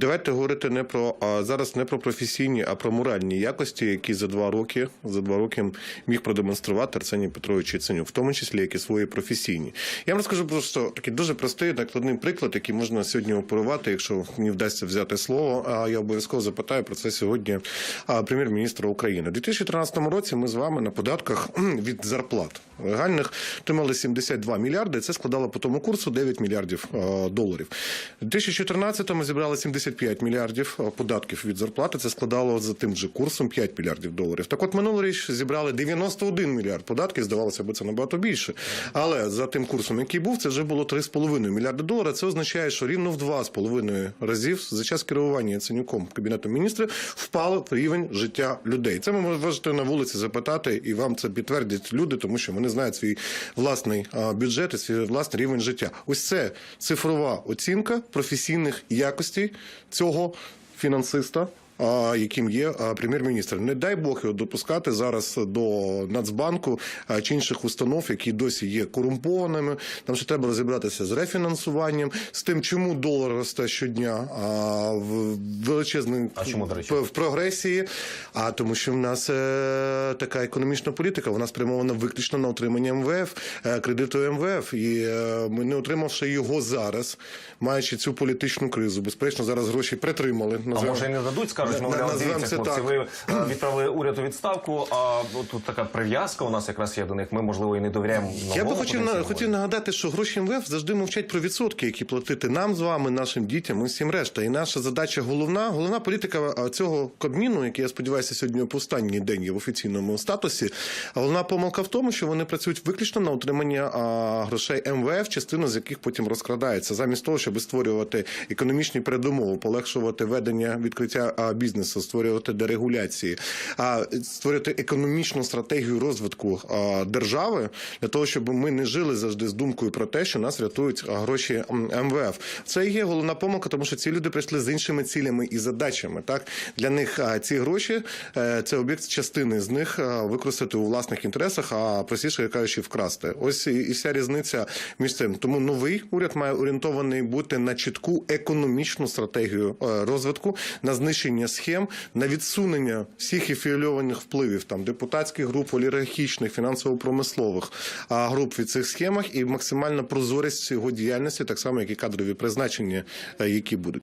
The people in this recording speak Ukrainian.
Давайте говорити не про а зараз не про професійні, а про моральні якості, які за два роки за два роки міг продемонструвати Арсеній Петрович Яценюк, в тому числі як і свої професійні. Я вам розкажу просто такий дуже простий накладний приклад, який можна сьогодні оперувати, якщо мені вдасться взяти слово. А я обов'язково запитаю про це сьогодні прем'єр-міністра України. У 2013 році ми з вами на податках від зарплат легальних отримали 72 мільярди. Це складало по тому курсу 9 мільярдів е, доларів. У 2014-му зібрали 75 мільярдів е, податків від зарплати. Це складало за тим же курсом 5 мільярдів доларів. Так от минулий річ зібрали 91 мільярд податків. Здавалося б, це набагато більше. Але за тим курсом, який був, це вже було 3,5 мільярди доларів. Це означає, що рівно в 2,5 разів за час керування Яценюком кабінетом міністрів впало рівень життя людей. Це ви можете на вулиці запитати, і вам це підтвердять люди, тому що вони знають свій власний бюджет і свій власний рівень життя. Ось це цифрова оцінка професійних якостей цього фінансиста. Яким є прем'єр-міністр, не дай Бог його допускати зараз до Нацбанку чи інших установ, які досі є корумпованими. Там ще треба розібратися з рефінансуванням, з тим, чому долар росте щодня в величезний А чому, в прогресії. А тому, що в нас е, така економічна політика, вона спрямована виключно на отримання МВФ, е, кредиту МВФ. І е, ми не отримавши його зараз, маючи цю політичну кризу. Безперечно, зараз гроші притримали. А може і не дадуть, скажуть, Мовляв, дивіться, хлопці, так. ви е, відправили уряд у відставку, а тут така прив'язка у нас якраз є до них. Ми, можливо, і не довіряємо Я би хотів, на- хотів нагадати, що гроші МВФ завжди мовчать про відсотки, які платити нам з вами, нашим дітям і всім решта. І наша задача головна, головна політика цього Кабміну, який я сподіваюся сьогодні по останній день є в офіційному статусі. Головна помилка в тому, що вони працюють виключно на утримання грошей МВФ, частина з яких потім розкрадається, замість того, щоб створювати економічні передумови, полегшувати ведення відкриття бізнесу, створювати дерегуляції, а створювати економічну стратегію розвитку держави для того, щоб ми не жили завжди з думкою про те, що нас рятують гроші МВФ. Це є головна помилка, тому що ці люди прийшли з іншими цілями і задачами. Так для них ці гроші е, це об'єкт частини з них використати у власних інтересах, а простіше кажучи, вкрасти. Ось і, і вся різниця між цим. Тому новий уряд має орієнтований бути на чітку економічну стратегію е, розвитку, на знищення схем, на відсунення всіх ефілійованих впливів там депутатських груп, олігархічних, фінансово-промислових груп від цих схемах і максимальна прозорість його діяльності, так само як і кадрові призначення, е, які будуть.